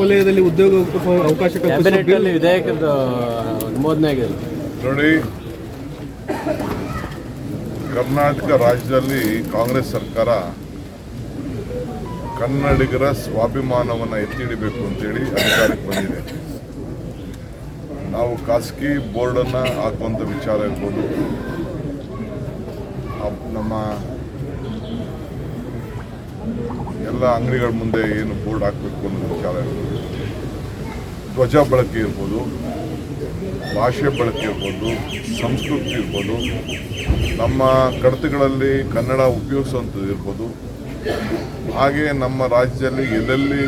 ವಲಯದಲ್ಲಿ ಉದ್ಯೋಗ ಅವಕಾಶ ವಿಧೇಯಕದ ಅನುಮೋದನೆ ಆಗಿದೆ. ನೋಡಿ ಕರ್ನಾಟಕ ರಾಜ್ಯದಲ್ಲಿ ಕಾಂಗ್ರೆಸ್ ಸರ್ಕಾರ ಕನ್ನಡಿಗರ ಸ್ವಾಭಿಮಾನವನ್ನು ಎತ್ತಿ ಹಿಡಿಬೇಕು ಅಂತೇಳಿ ಅಧಿಕಾರಕ್ಕೆ ಬಂದಿದೆ. ನಾವು ಖಾಸಗಿ ಬೋರ್ಡನ್ನು ಹಾಕುವಂಥ ವಿಚಾರ ಇರ್ಬೋದು. ನಮ್ಮ ಎಲ್ಲ ಅಂಗಡಿಗಳ ಮುಂದೆ ಏನು ಬೋರ್ಡ್ ಹಾಕಬೇಕು ಅನ್ನೋ ವಿಚಾರ ಇರ್ಬೋದು. ಧ್ವಜ ಬಳಕೆ ಇರ್ಬೋದು, ಭಾಷೆ ಬಳಕೆ ಇರ್ಬೋದು, ಸಂಸ್ಕೃತಿ ಇರ್ಬೋದು, ನಮ್ಮ ಕಡತಗಳಲ್ಲಿ ಕನ್ನಡ ಉಪಯೋಗಿಸುವಂಥದ್ದು ಇರ್ಬೋದು. ಹಾಗೆ ನಮ್ಮ ರಾಜ್ಯದಲ್ಲಿ ಎಲ್ಲೆಲ್ಲಿ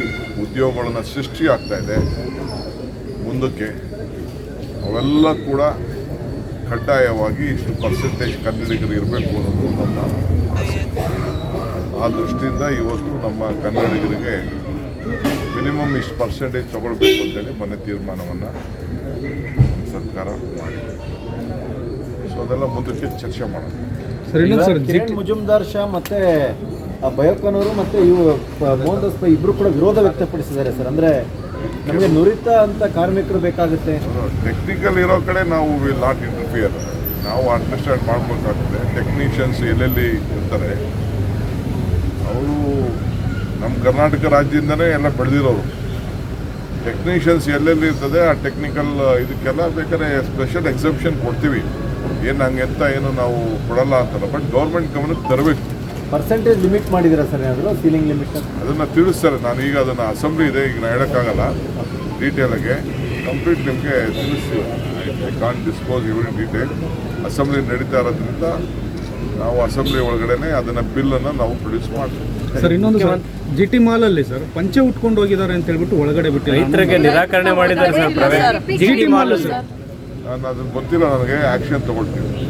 ಉದ್ಯೋಗಗಳನ್ನು ಸೃಷ್ಟಿ ಆಗ್ತಾ ಇದೆ, ಮುಂದಕ್ಕೆ ಅವೆಲ್ಲ ಕೂಡ ಕಡ್ಡಾಯವಾಗಿ ಇಷ್ಟು ಪರ್ಸೆಂಟೇಜ್ ಕನ್ನಡಿಗರು ಇರಬೇಕು ಅನ್ನೋದು ನಮ್ಮ ಆ ದೃಷ್ಟಿಯಿಂದ ಇವತ್ತು ನಮ್ಮ ಕನ್ನಡಿಗರಿಗೆ ಮಿನಿಮಮ್ ಇಷ್ಟು ಪರ್ಸೆಂಟೇಜ್ ತಗೊಳ್ಬೇಕು ಅಂತೇಳಿ ಮೊನ್ನೆ ತೀರ್ಮಾನವನ್ನು ಸರ್ಕಾರ ಮಾಡಿದೆ. ಸೊ ಅದೆಲ್ಲ ಮುಂದಕ್ಕೆ ಚರ್ಚೆ ಮಾಡೋಣ. ಕಿರಣ್ ಮುಜುಮ್ದಾರ್ ಶಾ ಮತ್ತೆ ಆ ಬಯೋಕನವರು ಮತ್ತೆ ಇವು ಮೋಹನ್ ದಾಸ್ ಪೈ ಇಬ್ಬರು ಕೂಡ ವಿರೋಧ ವ್ಯಕ್ತಪಡಿಸಿದ್ದಾರೆ ಸರ್. ಅಂದ್ರೆ ನಮಗೆ ನುರಿತ ಅಂತ ಕಾರ್ಮಿಕರು ಬೇಕಾಗುತ್ತೆ. ಟೆಕ್ನಿಕಲ್ ಇರೋ ಕಡೆ ನಾವು ವಿಲ್ ನಾಟ್ ಇಂಟರ್ಫಿಯರ್ ನಾವು ಅಂಡರ್ಸ್ಟ್ಯಾಂಡ್ ಮಾಡ್ಬೇಕಾಗ್ತದೆ ಟೆಕ್ನಿಷಿಯನ್ಸ್ ಎಲ್ಲೆಲ್ಲಿ ಇರ್ತಾರೆ ಅವರು ನಮ್ಮ ಕರ್ನಾಟಕ ರಾಜ್ಯದಿಂದನೇ ಎಲ್ಲ ಬೆಳೆದಿರೋರು ಟೆಕ್ನಿಷಿಯನ್ಸ್ ಎಲ್ಲೆಲ್ಲಿ ಇರ್ತದೆ ಆ ಟೆಕ್ನಿಕಲ್ ಇದಕ್ಕೆಲ್ಲ ಬೇಕಾದ್ರೆ ಸ್ಪೆಷಲ್ ಎಕ್ಸೆಪ್ಷನ್ ಕೊಡ್ತೀವಿ. ಏನು ಹಂಗೆ ಅಂತ ಏನು ನಾವು ಕೊಡಲ್ಲ ಅಂತಲ್ಲ ಬಟ್ ಗೌರ್ಮೆಂಟ್ ಗಮನಕ್ಕೆ ತರಬೇಕು. ಪರ್ಸೆಂಟೇಜ್ ಲಿಮಿಟ್ ಮಾಡಿದ್ದೀರಾ ಸರ್ ಏನಾದ್ರು ಸೀಲಿಂಗ್ ಲಿಮಿಟ್ ಅದನ್ನು ತಿಳಿಸ್ತಾರೆ. ನಾನು ಈಗ ಅದನ್ನು ಅಸೆಂಬ್ಲಿ ಇದೆ ಈಗ ನಾನು ಹೇಳೋಕ್ಕಾಗಲ್ಲ. ಡೀಟೇಲಾಗೆ ಕಂಪ್ಲೀಟ್ ನಿಮಗೆ ತಿಳಿಸ್ತೀವಿ. I can't disclose every detail assembly ನಡೀತಾ ಇರೋದ್ರಿಂದ ನಾವು ಅಸೆಂಬ್ಲಿ ಒಳಗಡೆನೆ ಅದನ್ನು ಬಿಲ್ಲನ್ನು ನಾವು ಪ್ರೊಡ್ಯೂಸ್ ಮಾಡ್ತೀವಿ ಸರ್ ಇನ್ನೊಂದು ಸರ್ ಜಿ ಟಿ ಅಲ್ಲಿ ಸರ್ ಪಂಚೆ ಉಟ್ಕೊಂಡು ಹೋಗಿದ್ದಾರೆ ಅಂತ ಹೇಳ್ಬಿಟ್ಟು ಒಳಗಡೆ ಬಿಟ್ಟು ರೈತರಿಗೆ ನಿರಾಕರಣೆ ಮಾಡಿದ್ದಾರೆ sir GT G T mall sir ನಾನು ಅದನ್ನು ಗೊತ್ತಿಲ್ಲ ನನಗೆ ಆಕ್ಷನ್ ತಗೊಳ್ತೀನಿ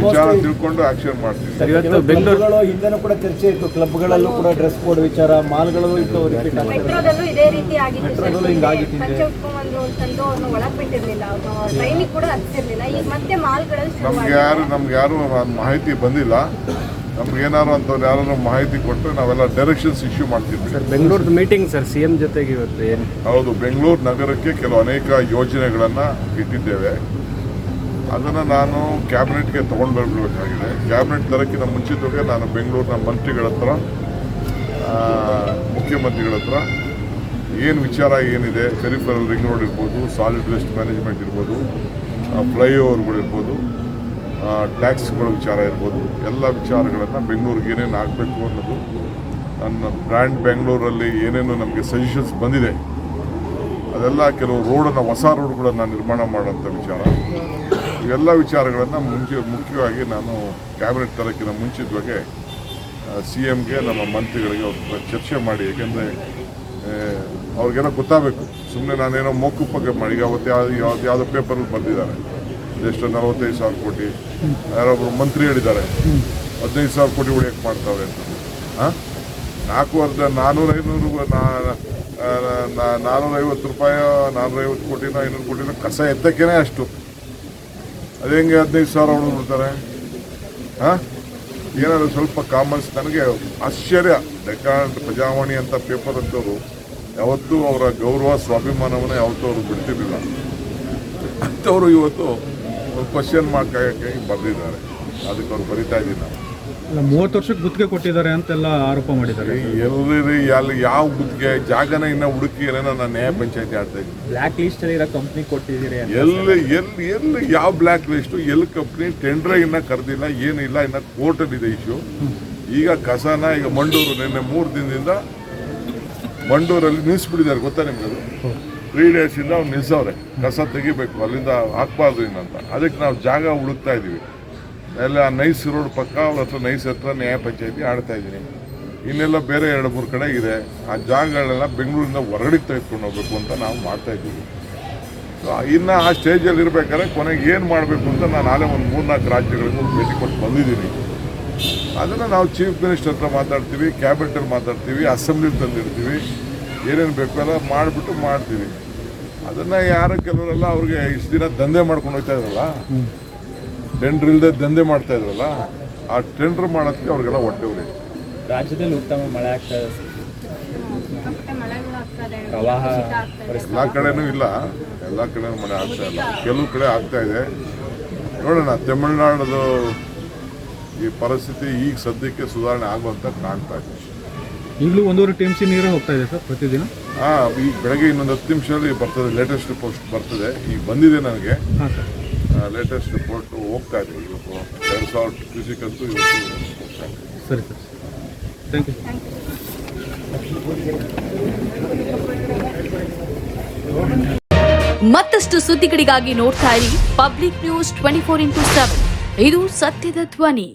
ವಿಚಾರ ತಿಳ್ಕೊಂಡು ಆ್ಯಕ್ಷನ್ ಮಾಡ್ತೀವಿ. ಇವತ್ತು ಬೆಂಗಳೂರು ಕ್ಲಬ್ಗಳು ಹಿಂದೆನೂ ಕೂಡ ಚರ್ಚೆ ಇತ್ತು. ಕ್ಲಬ್ಗಳಲ್ಲೂ ಕೂಡ ಡ್ರೆಸ್ ಕೋಡ್ ವಿಚಾರ ಮಾಲ್ಗಳಲ್ಲೂ ಇತ್ತು ರಿಪೀಟ್ ಆಗ್ತದೆ ಮೆಟ್ರೋದಲ್ಲೂ ಇದೇ ರೀತಿ ಆಗಿತ್ತು ಸರ್ ಮೆಟ್ರೋದಲ್ಲೂ ಹಿಂಗಾಗಿತ್ತು ಹಿಂದೆ. ಪಂಚೆ ಉಟ್ಕೊಂಡ್ಬಂದ್ರು ಅಂತಂದು ಅವ್ರನ್ನ ಒಳಗ್ ಬಿಟ್ಟಿರ್ಲಿಲ್ಲ. ಟ್ರೈನಿಗೆ ಕೂಡ ಹತ್ತಿರ್ಲಿಲ್ಲ ಈಗ ಮತ್ತೆ ಮಾಲ್ಗಳಲ್ಲಿ ನಮ್ಗೆ ಯಾರು ನಮ್ಗೆ ಯಾರು ಮಾಹಿತಿ ಬಂದಿಲ್ಲ. ನಮ್ಗೆ ಏನಾರು ಅಂತವ್ರು ಯಾರು ಮಾಹಿತಿ ಕೊಟ್ಟರೆ ನಾವೆಲ್ಲ ಡೈರೆಕ್ಷನ್ಸ್ ಇಶ್ಯೂ ಮಾಡ್ತೀವಿ sir Bengaluru meeting sir C M ಜೊತೆಗೆ ಇವತ್ತು ಏನು? ಹೌದು ಬೆಂಗಳೂರು ನಗರಕ್ಕೆ ಕೆಲವು ಅನೇಕ ಯೋಜನೆಗಳನ್ನು ಇಟ್ಟಿದ್ದೇವೆ. ಅದನ್ನು ನಾನು ಕ್ಯಾಬಿನೆಟ್ಗೆ ತೊಗೊಂಡು ಬರಬೇಕಾಗಿದೆ ಕ್ಯಾಬಿನೆಟ್ ದರಕ್ಕಿಂತ ಮುಂಚಿತವಾಗಿ ನಾನು ಬೆಂಗಳೂರಿನ ಮಂತ್ರಿಗಳ ಹತ್ರ ಮುಖ್ಯಮಂತ್ರಿಗಳ ಹತ್ರ ಏನು ವಿಚಾರ ಏನಿದೆ ಪೆರಿಫರಲ್ ರಿಂಗ್ ರೋಡ್ ಇರ್ಬೋದು ಸಾಲಿಡ್ ವೇಸ್ಟ್ ಮ್ಯಾನೇಜ್ಮೆಂಟ್ ಇರ್ಬೋದು ಫ್ಲೈಓವರ್ಗಳಿರ್ಬೋದು ಟ್ಯಾಕ್ಸ್ಗಳ ವಿಚಾರ ಇರ್ಬೋದು, ಎಲ್ಲ ವಿಚಾರಗಳನ್ನು ಬೆಂಗಳೂರಿಗೆ ಏನೇನು ಆಗಬೇಕು ಅನ್ನೋದು ನನ್ನ ಬ್ರ್ಯಾಂಡ್ ಬೆಂಗಳೂರಲ್ಲಿ ಏನೇನು ನಮಗೆ ಸಜೆಷನ್ಸ್ ಬಂದಿದೆ. ಅದೆಲ್ಲ ಕೆಲವು ರೋಡನ್ನು ಹೊಸ ರೋಡ್ಗಳನ್ನು ನಿರ್ಮಾಣ ಮಾಡೋಂಥ ವಿಚಾರ. ಇವೆಲ್ಲ ವಿಚಾರಗಳನ್ನು ಮುಂಚೆ ಮುಖ್ಯವಾಗಿ ನಾನು ಕ್ಯಾಬಿನೆಟ್ ತರಕ್ಕಿಂತ ಮುಂಚಿತವಾಗಿ ಸಿ ಎಮ್ಗೆ ನಮ್ಮ ಮಂತ್ರಿಗಳಿಗೆ ಅವ್ರ ಚರ್ಚೆ ಮಾಡಿ ಏಕೆಂದರೆ ಅವ್ರಿಗೆಲ್ಲ ಗೊತ್ತಾಗಬೇಕು. ಸುಮ್ಮನೆ ನಾನೇನೋ ಮೋಕುಪಕ್ಕೆ ಮಾಡಿ ಅವತ್ತು ಯಾವ್ದು ಯಾವ್ದು ಯಾವುದೋ ಪೇಪರಲ್ಲಿ ಬರೆದಿದ್ದಾರೆ. ಎಷ್ಟು ನಲವತ್ತೈದು ಸಾವಿರ ಕೋಟಿ. ಯಾರೊಬ್ಬರು ಮಂತ್ರಿ ಹೇಳಿದ್ದಾರೆ. ಹದಿನೈದು ಸಾವಿರ ಕೋಟಿ ಉಳಿಯಕ್ಕೆ ಮಾಡ್ತಾವೆ ಅಂತ. ಹಾಂ ನಾಲ್ಕು ವರ್ಷ ನಾನ್ನೂರ ಐನೂರು ನಾನ್ನೂರೈವತ್ತು ರೂಪಾಯಿ ನಾನ್ನೂರೈವತ್ತು ಕೋಟಿನ ಐನೂರು ಕೋಟಿನ ಕಸ ಎತ್ತಕ್ಕೇನೆ ಅಷ್ಟು. ಅದು ಹೆಂಗೆ ಹದಿನೈದು ಸಾವಿರ ಹೊಡೆದ್ಬಿಡ್ತಾರೆ ಹಾಂ? ಏನಾದ್ರು ಸ್ವಲ್ಪ ಕಾಮನ್ಸ್ ನನಗೆ ಆಶ್ಚರ್ಯ. ಡೆಕಾಂಡ್ ಪ್ರಜಾವಾಣಿ ಅಂತ ಪೇಪರ್ ಅಂತವರು ಯಾವತ್ತೂ ಅವರ ಗೌರವ, ಸ್ವಾಭಿಮಾನವನ್ನು ಯಾವತ್ತೂ ಅವರು ಬಿಡ್ತಿರ್ಲಿಲ್ಲ. ಅಂಥವರು ಇವತ್ತು ಕ್ವಶನ್ ಮಾರ್ಕ್ ಆಗಕ್ಕೆ ಬರೆದಿದ್ದಾರೆ. ಅದಕ್ಕೆ ಅವ್ರು ಬರಿತಾ ಇದ್ದೀನಿ ನಾನು ಮೂವತ್ತು ವರ್ಷಕ್ಕೆ ಗುತ್ತಿಗೆ ಕೊಟ್ಟಿದ್ದಾರೆ ಅಂತೆಲ್ಲ ಆರೋಪ ಮಾಡಿದ್ದಾರೆ. ಎಲ್ಲಿ ಅಲ್ಲಿ ಯಾವ ಗುತ್ತಿಗೆ ಜಾಗನ ಇನ್ನ ಹುಡುಕಿ ಏನೇನೋ ನಾನು ನ್ಯಾಯ ಪಂಚಾಯತಿ ಆಡ್ತಾ ಇದ್ದೀನಿ ಬ್ಲಾಕ್ ಲಿಸ್ಟ್ ಇರೋ ಕಂಪ್ನಿ ಕೊಟ್ಟಿದ್ದೀರಿ ಎಲ್ಲಿ ಎಲ್ಲಿ ಎಲ್ಲಿ ಯಾವ ಬ್ಲ್ಯಾಕ್ ಲಿಸ್ಟ್ ಎಲ್ಲಿ ಕಂಪ್ನಿ ಟೆಂಡರ್ ಇನ್ನ ಕರೆದಿಲ್ಲ ಏನಿಲ್ಲ ಇನ್ನ ಕೋರ್ಟಲ್ಲಿ ಇದೆ ಇಶ್ಯೂ ಈಗ ಕಸನ ಈಗ ಮಂಡೂರು ನಿನ್ನೆ ಮೂರು ದಿನದಿಂದ ಮಂಡೂರಲ್ಲಿ ನಿಲ್ಲಿಸ್ಬಿಟ್ಟಿದ್ದಾರೆ ಗೊತ್ತಾ ನಿಮ್ಗೆ ಅದು? ತ್ರೀ ಡೇಸಿಂದ ಅವ್ರು ನಿಲ್ಸವ್ರೆ. ಕಸ ತೆಗಿಬೇಕು ಅಲ್ಲಿಂದ ಹಾಕ್ಬಾರ್ದು ಇನ್ನಂತ ಅದಕ್ಕೆ ನಾವು ಜಾಗ ಹುಡುಕ್ತಾ ಇದ್ದೀವಿ ಎಲ್ಲ ನೈಸ್ ರೋಡ್ ಪಕ್ಕ ಅವ್ರ ಹತ್ರ ನೈಸ್ ಹತ್ರ ನ್ಯಾಯ ಪಂಚಾಯತಿ ಆಡ್ತಾ ಇದ್ದೀನಿ. ಇನ್ನೆಲ್ಲ ಬೇರೆ ಎರಡು ಮೂರು ಕಡೆ ಇದೆ. ಆ ಜಾಗಗಳನ್ನೆಲ್ಲ ಬೆಂಗಳೂರಿಂದ ಹೊರಗಡೆ ತೆಗೆದುಕೊಂಡು ಹೋಗ್ಬೇಕು ಅಂತ ನಾವು ಮಾಡ್ತಾ ಇದ್ದೀವಿ. ಸೊ ಇನ್ನು ಆ ಸ್ಟೇಜಲ್ಲಿ ಇರಬೇಕಾದ್ರೆ ಕೊನೆಗೆ ಏನು ಮಾಡಬೇಕು ಅಂತ ನಾನು ನಾಳೆ ಒಂದು ಮೂರ್ನಾಲ್ಕು ರಾಜ್ಯಗಳಿಗೂ ಭೇಟಿ ಕೊಟ್ಟು ಬಂದಿದ್ದೀನಿ. ಅದನ್ನು ನಾವು ಚೀಫ್ ಮಿನಿಸ್ಟರ್ ಹತ್ರ ಮಾತಾಡ್ತೀವಿ ಕ್ಯಾಬಿನೆಟಲ್ಲಿ ಮಾತಾಡ್ತೀವಿ ಅಸೆಂಬ್ಲಿಲಿ ತಂದಿರ್ತೀವಿ. ಏನೇನು ಬೇಕು ಎಲ್ಲ ಮಾಡಿಬಿಟ್ಟು ಮಾಡ್ತೀವಿ. ಅದನ್ನು ಯಾರು ಕೆಲವರೆಲ್ಲ ಅವ್ರಿಗೆ ಇಷ್ಟು ದಿನ ದಂಧೆ ಮಾಡ್ಕೊಂಡು ಹೋಗ್ತಾ ಇದ್ರಲ್ಲ ಟೆಂಡ್ರ್ ಇಲ್ಲದೆ ದಂಧೆ ಮಾಡ್ತಾ ಇದ್ರಲ್ಲ ಆ ಟೆಂಡ್ರ್ ಮಾಡೋದಕ್ಕೆ ಅವ್ರಿಗೆಲ್ಲ ಹೊಟ್ಟೆ ಉರಿ. ರಾಜ್ಯದಲ್ಲಿ ಉತ್ತಮ ಮಳೆ ಆಗ್ತಾ ಪ್ರವಾಹ. ಎಲ್ಲ ಕಡೆನೂ ಇಲ್ಲ. ಎಲ್ಲ ಕಡೆ ಮಳೆ ಆಗ್ತಾ ಇಲ್ಲ. ಕೆಲವು ಕಡೆ ಆಗ್ತಾ ಇದೆ. ನೋಡೋಣ ತಮಿಳುನಾಡದು ಈ ಪರಿಸ್ಥಿತಿ ಈಗ ಸದ್ಯಕ್ಕೆ ಸುಧಾರಣೆ ಆಗುವಂತ ಕಾಣ್ತಾ ಇದೆ. ಈಗಲೂ ಒಂದೂವರೆ ಟಿ ಎಂ ಸಿ ನೀರೇ ಹೋಗ್ತಾ ಇದೆ ಸರ್ ಪ್ರತಿದಿನ? ಹಾಂ ಈಗ ಬೆಳಗ್ಗೆ ಇನ್ನೊಂದು ಹತ್ತು ನಿಮಿಷದಲ್ಲಿ ಬರ್ತದೆ ಲೇಟೆಸ್ಟ್ ಪೋಸ್ಟ್ ಬರ್ತದೆ. ಈಗ ಬಂದಿದೆ ನನಗೆ. ಹಾಂ ಸರ್. ಲೇಟೆಸ್ಟ್ ರಿಪೋರ್ಟ್ ಹೋಗ್ತಾ ಇದೆ ಇವತ್ತು ಎರಡು ಸಾವಿರ ಅಂತೂ ಇವತ್ತು ಹೋಗ್ತಾ ಇದೆ ಸರಿ ಸರ್. ಥ್ಯಾಂಕ್ ಯು ಮತ್ತಷ್ಟು ಸುದ್ದಿಗಳಿಗಾಗಿ ನೋಡ್ತಾ ಇರಿ public news twenty four into seven ಇದು ಸತ್ಯದ ಧ್ವನಿ.